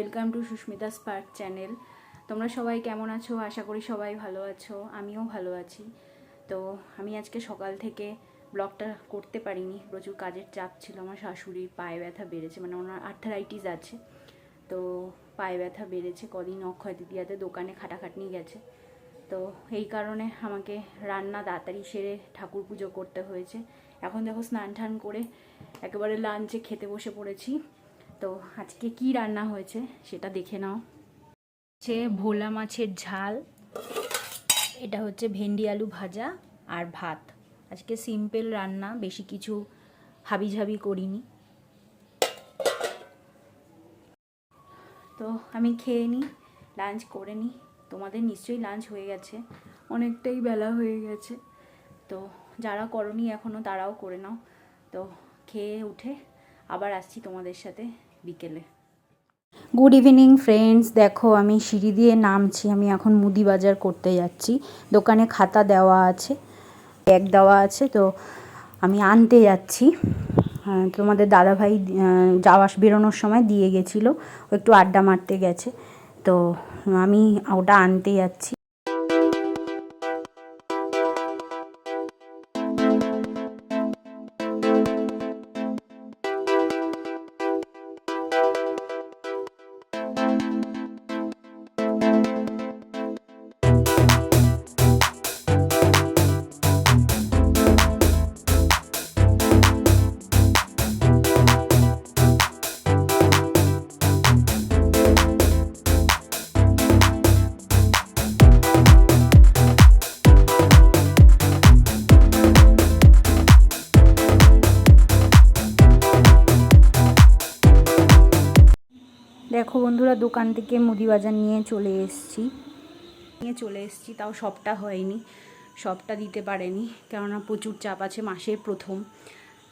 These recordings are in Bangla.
Welcome to Sushmita spark channel. তোমরা সবাই কেমন আছো? আশা করি সবাই ভালো আছো। আমিও ভালো আছি। তো আমি আজকে সকাল থেকে ব্লগটা করতে পারিনি। প্রচুর কাজের চাপ ছিল। আমার শাশুড়ির পায়ে ব্যথা বেড়েছে। মানে ওনার আর্থারাইটিস আছে। তো পায়ে ব্যথা বেড়েছে। কদিন অক্ষয় তৃতীয়াতে দোকানে খাটাখাটনি গেছে। তো এই কারণে আমাকে রান্না তাড়াতাড়ি সেরে ঠাকুর পুজো করতে হয়েছে। এখন দেখো স্নান টান করে একেবারে লাঞ্চে খেতে বসে পড়েছি। তো আজকে কি রান্না হয়েছে সেটা দেখে নাও। হচ্ছে ভোলা মাছের ঝাল, এটা হচ্ছে ভেন্ডি আলু ভাজা আর ভাত। আজকে সিম্পল রান্না, বেশি কিছু হাবিঝাবি করিনি। তো আমি খেয়ে নিই লাঞ্চ করে নিই তোমাদের নিশ্চয়ই লাঞ্চ হয়ে গেছে, অনেকটাই বেলা হয়ে গেছে। তো যারা করনি এখনও তারাও করে নাও। তো খেয়ে উঠে আবার আসছি তোমাদের সাথে। বিকেলে। গুড ইভিনিং ফ্রেন্ডস দেখো, আমি সিঁড়ি দিয়ে নামছি। আমি এখন মুদি বাজার করতে যাচ্ছি। দোকানে খাতা দেওয়া আছে ব্যাগ দেওয়া আছে, তো আমি আনতে যাচ্ছি। তোমাদের দাদাভাই যাওয়া বেরোনোর সময় দিয়ে গেছিল। একটু আড্ডা মারতে গেছে। তো আমি ওটা আনতে যাচ্ছি। দেখো বন্ধুরা, দোকান থেকে মুদি বাজার নিয়ে চলে এসেছি। নিয়ে চলে এসেছি, তাও সবটা হয়নি, সবটা দিতে পারেনি, কেননা প্রচুর চাপ আছে মাসের প্রথম।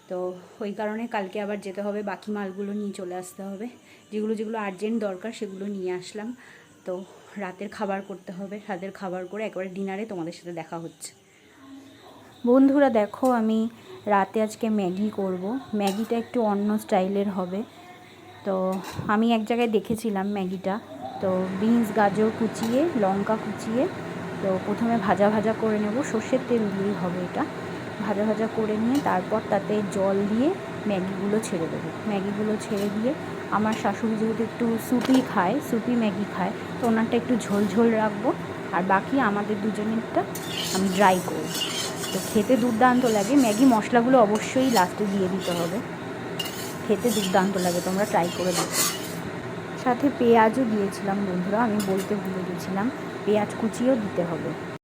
তো ওই কারণে কালকে আবার যেতে হবে, বাকি মালগুলো নিয়ে চলে আসতে হবে। যেগুলো যেগুলো আর্জেন্ট দরকার, সেগুলো নিয়ে আসলাম। তো রাতের খাবার করতে হবে, রাতের খাবার করে একেবারে ডিনারে তোমাদের সাথে দেখা হচ্ছে। বন্ধুরা, দেখো আমি রাতে আজকে ম্যাগি করব। ম্যাগিটা একটু অন্য স্টাইলের হবে। তো আমি এক জায়গায় দেখেছিলাম ম্যাগিটা। তো বিনস, গাজর কুচিয়ে, লঙ্কা কুচিয়ে, তো প্রথমে ভাজা ভাজা করে নেব। সর্ষের তেল দিয়েই হবে এটা। ভাজা ভাজা করে নিয়ে তারপর তাতে জল দিয়ে ম্যাগিগুলো ছেড়ে দেবো। ম্যাগিগুলো ছেড়ে দিয়ে আমার শাশুড়ি যেহেতু একটু সুপি খায়, সুপি ম্যাগি খায়, তো ওনারটা একটু ঝোল ঝোল রাখব। আর বাকি আমাদের দুজনেরটা আমি ড্রাই করব। তো খেতে দুর্দান্ত লাগে। ম্যাগি মশলাগুলো অবশ্যই লাস্টে দিয়ে দিতে হবে। খেতে দুর্দান্ত লাগে, তোমরা ট্রাই করে দেখো। সাথে পেঁয়াজও দিয়েছিলাম বন্ধুরা, আমি বলতে ভুলে গেছিলাম, পেঁয়াজ কুচিও দিতে হবে।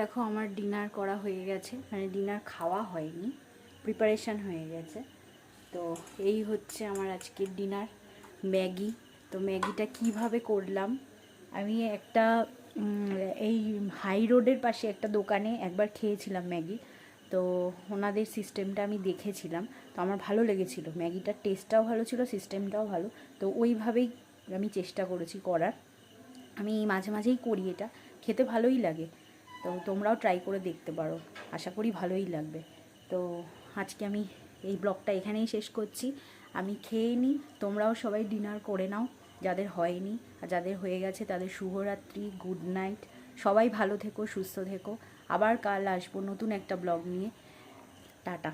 দেখো আমার ডিনার করা হয়ে গেছে। মানে ডিনার খাওয়া হয়নি প্রিপারেশন হয়ে গেছে। তো এই হচ্ছে আমার আজকের ডিনার ম্যাগি। তো ম্যাগিটা কীভাবে করলাম? আমি একটা এই হাই রোডের পাশে একটা দোকানে একবার খেয়েছিলাম ম্যাগি। তো ওনাদের সিস্টেমটা আমি দেখেছিলাম। তো আমার ভালো লেগেছিল। ম্যাগিটার টেস্টটাও ভালো ছিল সিস্টেমটাও ভালো। তো ওইভাবেই আমি চেষ্টা করেছি করার। আমি মাঝে মাঝেই করি এটা। খেতে ভালোই লাগে। তো তোমরাও ট্রাই করে দেখতে পারো। আশা করি ভালোই লাগবে। তো আজকে আমি এই ব্লগটা এখানেই শেষ করছি। আমি খেয়ে নিই তোমরাও সবাই ডিনার করে নাও, যাদের হয়নি আর যাদের হয়ে গেছে তাদের শুভরাত্রি গুড নাইট সবাই ভালো থেকো, সুস্থ থেকো। আবার কাল আসব নতুন একটা ব্লগ নিয়ে। টাটা।